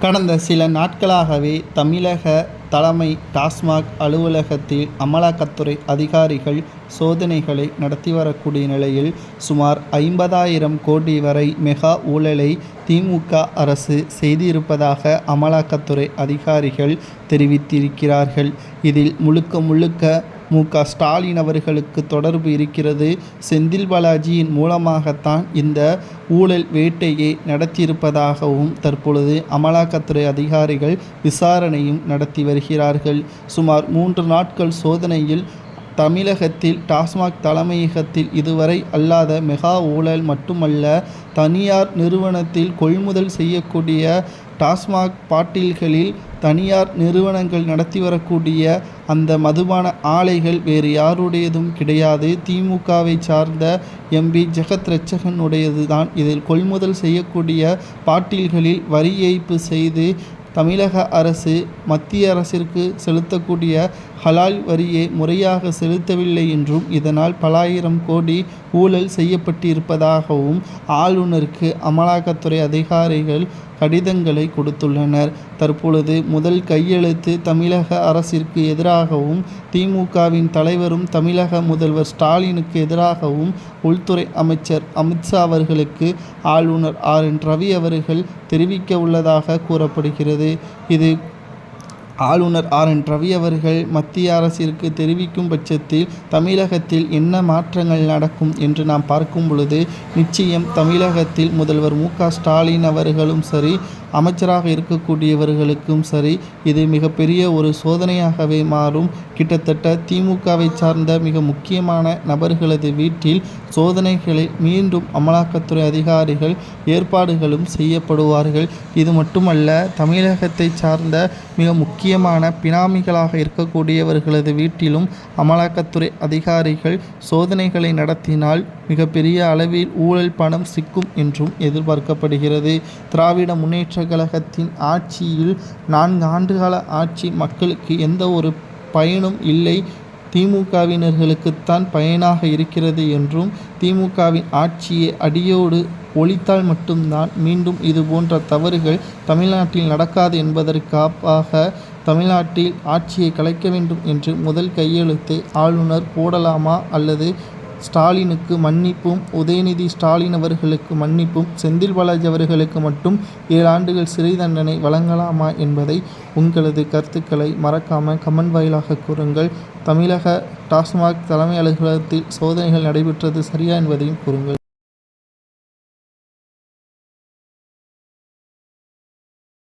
கடந்த சில நாட்களாகவே தமிழக தலைமை டாஸ்மாக் அலுவலகத்தில் அமலாக்கத்துறை அதிகாரிகள் சோதனைகளை நடத்தி வரக்கூடிய நிலையில் சுமார் ஐம்பதாயிரம் கோடி வரை மெகா ஊழலை திமுக அரசு செய்திருப்பதாக அமலாக்கத்துறை அதிகாரிகள் தெரிவித்திருக்கிறார்கள். இதில் முழுக்க முழுக்க மு. க. ஸ்டாலின் அவர்களுக்கு தொடர்பு இருக்கிறது. செந்தில் பாலாஜியின் மூலமாகத்தான் இந்த ஊழல் வேட்டையை நடத்தியிருப்பதாகவும் தற்பொழுது அமலாக்கத்துறை அதிகாரிகள் விசாரணையும் நடத்தி வருகிறார்கள். சுமார் மூன்று நாட்கள் சோதனையில் தமிழகத்தில் டாஸ்மாக் தலைமையகத்தில் இதுவரை அல்லாத மெகா ஊழல் மட்டுமல்ல தனியார் நிறுவனத்தில் கொள்முதல் செய்யக்கூடிய டாஸ்மாக் பாட்டில்களில் தனியார் நிறுவனங்கள் நடத்தி வரக்கூடிய அந்த மதுபான ஆலைகள் வேறு யாருடையதும் கிடையாது. திமுகவை சார்ந்த எம்பி ஜெகத் ரட்சகனுடையது தான் இதில் கொள்முதல் செய்யக்கூடிய பாட்டில்களில் வரி ஏய்ப்பு செய்து தமிழக அரசு மத்திய அரசிற்கு செலுத்தக்கூடிய ஹலால் வரியை முறையாக செலுத்தவில்லை என்றும் இதனால் பலாயிரம் கோடி ஊழல் செய்யப்பட்டிருப்பதாகவும் ஆளுநருக்கு அமலாக்கத்துறை அதிகாரிகள் கடிதங்களை கொடுத்துள்ளனர். தற்பொழுது முதல் கையெழுத்து தமிழக அரசிற்கு எதிராகவும் திமுகவின் தலைவரும் தமிழக முதல்வர் ஸ்டாலினுக்கு எதிராகவும் உள்துறை அமைச்சர் அமித்ஷா அவர்களுக்கு ஆளுநர் ஆர். என். ரவி அவர்கள் தெரிவிக்க உள்ளதாக கூறப்படுகிறது. இது ஆளுநர் ஆர். என். ரவி அவர்கள் மத்திய அரசிற்கு தெரிவிக்கும் பட்சத்தில் தமிழகத்தில் என்ன மாற்றங்கள் நடக்கும் என்று நாம் பார்க்கும் பொழுது நிச்சயம் தமிழகத்தில் முதல்வர் மு. க. ஸ்டாலின் அவர்களும் சரி அமைச்சராக இருக்கக்கூடியவர்களுக்கும் சரி இது மிகப்பெரிய ஒரு சோதனையாகவே மாறும். கிட்டத்தட்ட திமுகவை சார்ந்த மிக முக்கியமான நபர்களது வீட்டில் சோதனைகளை மீண்டும் அமலாக்கத்துறை அதிகாரிகள் ஏற்பாடுகளும் செய்யப்படுவார்கள். இது மட்டுமல்ல தமிழகத்தை சார்ந்த மிக முக்கியமான பினாமிகளாக இருக்கக்கூடியவர்களது வீட்டிலும் அமலாக்கத்துறை அதிகாரிகள் சோதனைகளை நடத்தினால் மிகப்பெரிய அளவில் ஊழல் பணம் சிக்கும் என்றும் எதிர்பார்க்கப்படுகிறது. திராவிட முன்னேற்ற கழகத்தின் ஆட்சியில் நான்கு ஆண்டுகால ஆட்சி மக்களுக்கு எந்த ஒரு பயனும் இல்லை. திமுகவினர்களுக்குத்தான் பயனாக இருக்கிறது என்றும் திமுகவின் ஆட்சியை அடியோடு ஒழித்தால் மட்டும்தான் மீண்டும் இது போன்ற தவறுகள் தமிழ்நாட்டில் நடக்காது என்பதற்காக தமிழ்நாட்டில் ஆட்சியை கலைக்க வேண்டும் என்று முதல் கையெழுத்தை ஆளுநர் போடலாமா அல்லது ஸ்டாலினுக்கு மன்னிப்பும் உதயநிதி ஸ்டாலின் அவர்களுக்கு மன்னிப்பும் செந்தில் பாலாஜி அவர்களுக்கு மட்டும் ஏழு ஆண்டுகள் சிறை தண்டனை வழங்கலாமா என்பதை உங்களது கருத்துக்களை மறக்காமல் கமெண்ட் வாயிலாக கூறுங்கள். தமிழக டாஸ்மாக் தலைமை அலுவலகத்தில் சோதனைகள் நடைபெற்றது சரியா என்பதையும் கூறுங்கள்.